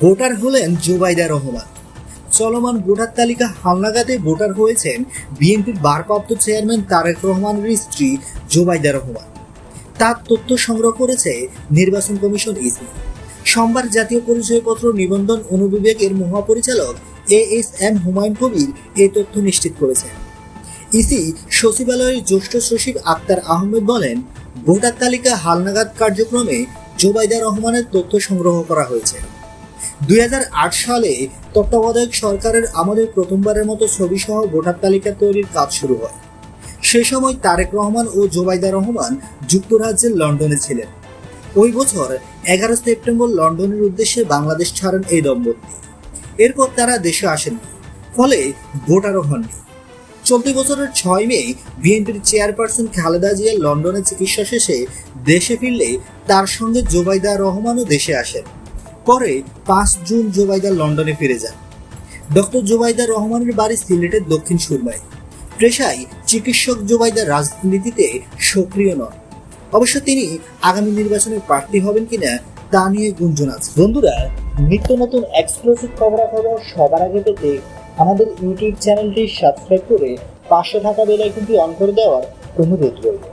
Voter হলেন জুবাইদা রহমান। চলমান voter তালিকা হালনাগাদে ভোটার হয়েছেন বিএনপির ভারপ্রাপ্ত চেয়ারম্যান তারেক রহমানের স্ত্রী জুবাইদা রহমান। তার তথ্য সংগ্রহ করেছে নির্বাচন কমিশন ইসি সোমবার জাতীয় পরিচয়পত্র নিবন্ধন অনুবিভাগের মহাপরিচালক A S M Humayun Kabir এই তথ্য নিশ্চিত করেছেন। ইসি সচিবালয়ের জ্যেষ্ঠ সচিব আক্তার আহমেদ বলেন, ভোটার তালিকা হালনাগাদ কার্যক্রমে জোবাইদা রহমানের তথ্য সংগ্রহ করা হয়েছে। দুই হাজার আট সালে তত্ত্বাবধায়ক সরকারের আমাদের প্রথমবারের মতো ছবিসহ ভোটার তালিকা তৈরির কাজ শুরু হয়। সে সময় তারেক রহমান ও জোবাইদা রহমান যুক্তরাজ্যের লন্ডনে ছিলেন। ওই বছর এগারো সেপ্টেম্বর লন্ডনের উদ্দেশ্যে বাংলাদেশ ছাড়েন এই দম্পতি। এরপর তারা দেশে আসেন ফলে ভোটারও হননি। চলতি বছরের ছয় মে বিএনপির চেয়ারপারসন খালেদা জিয়া লন্ডনে চিকিৎসা শেষে দেশে ফিরলে তার সঙ্গে জোবাইদা রহমানও দেশে আসেন। পরে পাঁচ জুন জোবাইদা লন্ডনে ফিরে যান। ডক্টর জোবাইদা রহমানের বাড়ি সিলেটের দক্ষিণ সুরমায়। পেশায় চিকিৎসক জোবাইদা রাজনীতিতে সক্রিয় নন। অবশ্য তিনি আগামী নির্বাচনে প্রার্থী হবেন কিনা তা নিয়ে গুঞ্জন আছে। বন্ধুরা, নিত্য নতুন এক্সক্লুসিভ খবরাখবর সবার আগে পেতে আমাদের ইউটিউব চ্যানেলটি সাবস্ক্রাইব করে পাশে থাকা বেল আইকনটি অন করে দেওয়ার অনুরোধ রইল।